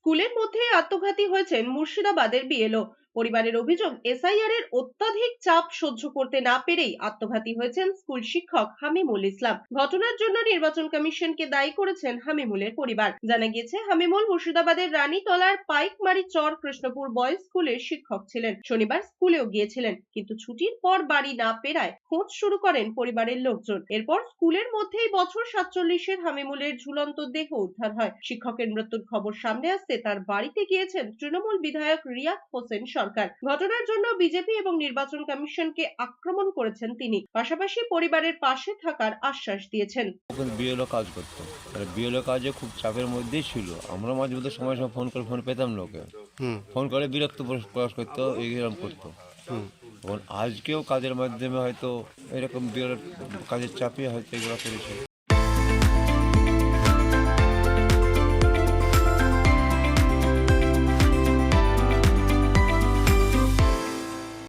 স্কুলের মধ্যেই আত্মঘাতী হয়েছেন মুর্শিদাবাদের বিএলও। পরিবারের অভিযোগ, এসআইআর এর অত্যাধিক চাপ সহ্য করতে না পেরেই আত্মঘাতী হয়েছেন স্কুল শিক্ষক হামিমুল ইসলাম। ঘটনার জন্য নির্বাচন কমিশনকে দায়ী করেছেন হামিমুলের পরিবার। জানা গিয়েছে, হামিমুল মুর্শিদাবাদের রানীতলার পাইকমারি চর কৃষ্ণপুর বয়েজ স্কুলের শিক্ষক ছিলেন। শনিবার স্কুলেও গিয়েছিলেন, কিন্তু ছুটির পর বাড়ি না পেরায় খোঁজ শুরু করেন পরিবারের লোকজন। এরপর স্কুলের মধ্যেই বছর সাতচল্লিশের হামিমুলের ঝুলন্ত দেহ উদ্ধার হয়। শিক্ষকের মৃত্যুর খবর সামনে আসতে তার বাড়িতে গিয়েছেন তৃণমূল বিধায়ক রিয়াদ হোসেন সরকার ঘটনার জন্য বিজেপি এবং নির্বাচন কমিশনকে আক্রমণ করেছেন তিনি। পাশাপাশি পরিবারের পাশে থাকার আশ্বাস দিয়েছেন। বিএলও কাজ করতো। আর বিএলও কাজে খুব চাপের মধ্যেই ছিল। আমরা মাঝে মধ্যে সময় সময় ফোন করে ফোন পেতাম লোকে। ফোন করে বিরক্ত প্রকাশ করতো এইরকম করতো। আজকেও কাজের মাধ্যমে হয়তো এরকম কাজের চাপে হয়তো এগুলো করেছে।